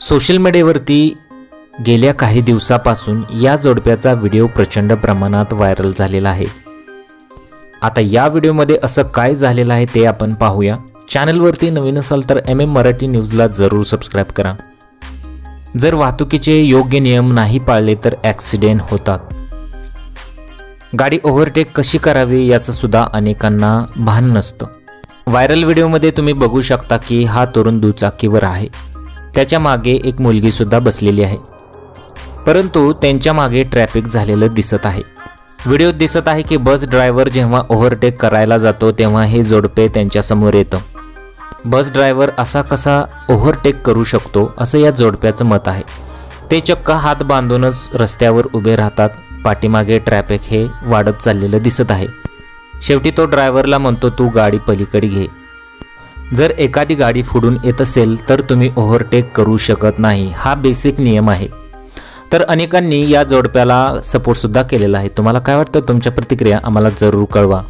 Social मीडियावरती गेल्या काही दिवसापासून या जोडप्याचा व्हिडिओ प्रचंड प्रमाणात व्हायरल झालेला आहे. आता या व्हिडिओमध्ये असं काय झालेलं आहे ते आपण पाहूया. चॅनलवरती नवीन असाल तर एम एम मराठी न्यूजला जरूर सबस्क्राईब करा. जर वाहतुकीचे योग्य नियम नाही पाळले तर ॲक्सिडेंट होतात. गाडी ओव्हरटेक कशी करावी याचं सुद्धा अनेकांना भान नसतं. व्हायरल व्हिडिओमध्ये तुम्ही बघू शकता की हा तरुण दुचाकीवर आहे. त्याच्यामागे एक मुलगीसुद्धा बसलेली आहे. परंतु त्यांच्या मागे ट्रॅफिक झालेलं दिसत आहे. व्हिडिओत दिसत आहे की बस ड्रायव्हर जेव्हा ओव्हरटेक करायला जातो तेव्हा हे जोडपे त्यांच्यासमोर येतं. बस ड्रायव्हर असा कसा ओव्हरटेक करू शकतो असं या जोडप्याचं मत आहे. ते चक्क हात बांधूनच रस्त्यावर उभे राहतात. पाठीमागे ट्रॅफिक हे वाढत चाललेलं दिसत आहे. शेवटी तो ड्रायव्हरला म्हणतो तू गाडी पलीकडे घे. जर एखादी गाडी फुडून येत असेल तर तुम्ही ओव्हरटेक करू शकत नाही. हा बेसिक नियम आहे. तर अनेकांनी या जोडप्याला सपोर्टसुद्धा केलेला आहे. तुम्हाला काय वाटतं? तुमच्या प्रतिक्रिया आम्हाला जरूर कळवा.